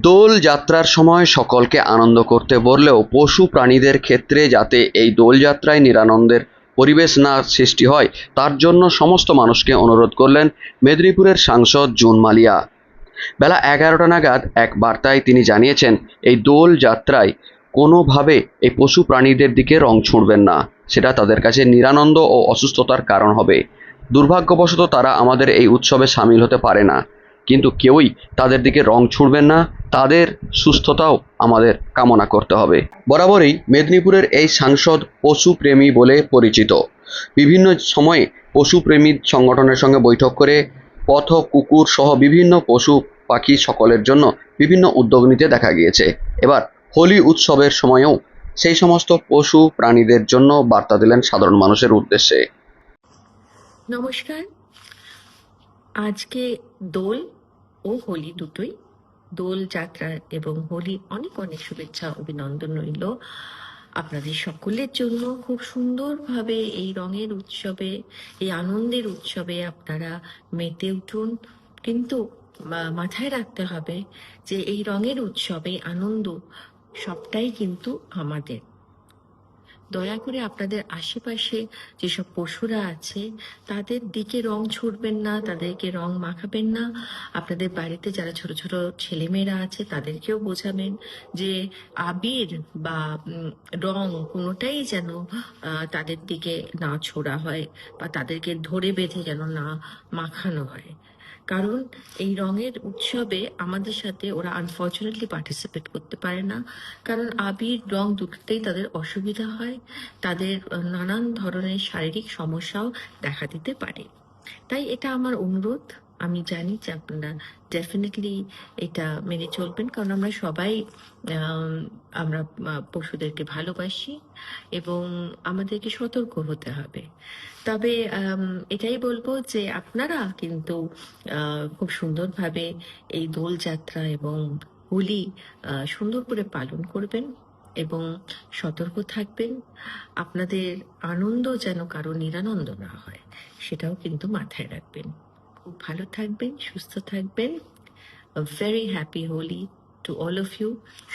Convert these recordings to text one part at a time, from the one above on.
দোল যাত্রার সময় সকলকে আনন্দ করতে বললেও পশু প্রাণীদের ক্ষেত্রে যাতে এই দোলযাত্রায় নিরানন্দের পরিবেশ না সৃষ্টি হয়, তার জন্য সমস্ত মানুষকে অনুরোধ করলেন মেদিনীপুরের সাংসদ জুন মালিয়া। বেলা এগারোটা নাগাদ এক বার্তায় তিনি জানিয়েছেন, এই দোল যাত্রায় কোনোভাবে এই পশু প্রাণীদের দিকে রং ছুঁড়বেন না, সেটা তাদের কাছে নিরানন্দ ও অসুস্থতার কারণ হবে। দুর্ভাগ্যবশত তারা আমাদের এই উৎসবে সামিল হতে পারে না, কিন্তু কেউই তাদের দিকে রং ছুঁড়বেন না সুস্থতাও আমাদের কামনা করতে হবে। বরাবরই মেদিনীপুরের এই সাংসদ পশুপ্রেমী বলে পরিচিত। বিভিন্ন সময়ে পশুপ্রেমী সংগঠনের সঙ্গে বৈঠক করে পথ, কুকুর সহ বিভিন্ন পশু পাখি সকলের জন্য বিভিন্ন উদ্যোগ নিতে দেখা গিয়েছে। এবার হোলি উৎসবের সময়েও সেই সমস্ত পশু প্রাণীদের জন্য বার্তা দিলেন সাধারণ মানুষের উদ্দেশ্যে। নমস্কার। আজকে দোল ও হোলি দুটোই দোল যাত্রা এবং হোলি অনেক অনেক শুভেচ্ছা, অভিনন্দন রইল আপনাদের সকলের জন্য। খুব সুন্দরভাবে এই রঙের উৎসবে, এই আনন্দের উৎসবে আপনারা মেতে উঠুন। কিন্তু মাথায় রাখতে হবে যে এই রঙের উৎসবে আনন্দ সবটাই কিন্তু আমাদের। দয়া করে আপনাদের আশেপাশে যেসব পশুরা আছে, তাদের দিকে রং ছুটবেন না, তাদেরকে রং মাখাবেন না। আপনাদের বাড়িতে যারা ছোট ছোট ছেলেমেয়েরা আছে, তাদেরকেও বোঝাবেন যে আবির বা রং কোনোটাই যেন তাদের দিকে না ছোড়া হয় বা তাদেরকে ধরে বেঁধে যেন না মাখানো হয়। কারণ এই রঙের উৎসবে আমাদের সাথে ওরা আনফর্চুনেটলি পার্টিসিপেট করতে পারে না। কারণ আবির রং দুটোতেই তাদের অসুবিধা হয়, তাদের নানান ধরনের শারীরিক সমস্যাও দেখা দিতে পারে। তাই এটা আমার অনুরোধ। আমি জানি যে আপনারা ডেফিনেটলি এটা মেনে চলবেন, কারণ আমরা সবাই আমরা পশুদেরকে ভালোবাসি এবং আমাদেরকে সতর্ক হতে হবে। তবে এটাই বলব যে আপনারা কিন্তু খুব সুন্দরভাবে এই দোলযাত্রা এবং হোলি সুন্দর করে পালন করবেন এবং সতর্ক থাকবেন। আপনাদের আনন্দ যেন কারও নিরানন্দ না হয়, সেটাও কিন্তু মাথায় রাখবেন। খুব ভালো থাকবেন সুস্থ থাকবেন। Very happy Holi to all of you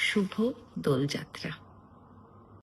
Shubho Dol Jatra.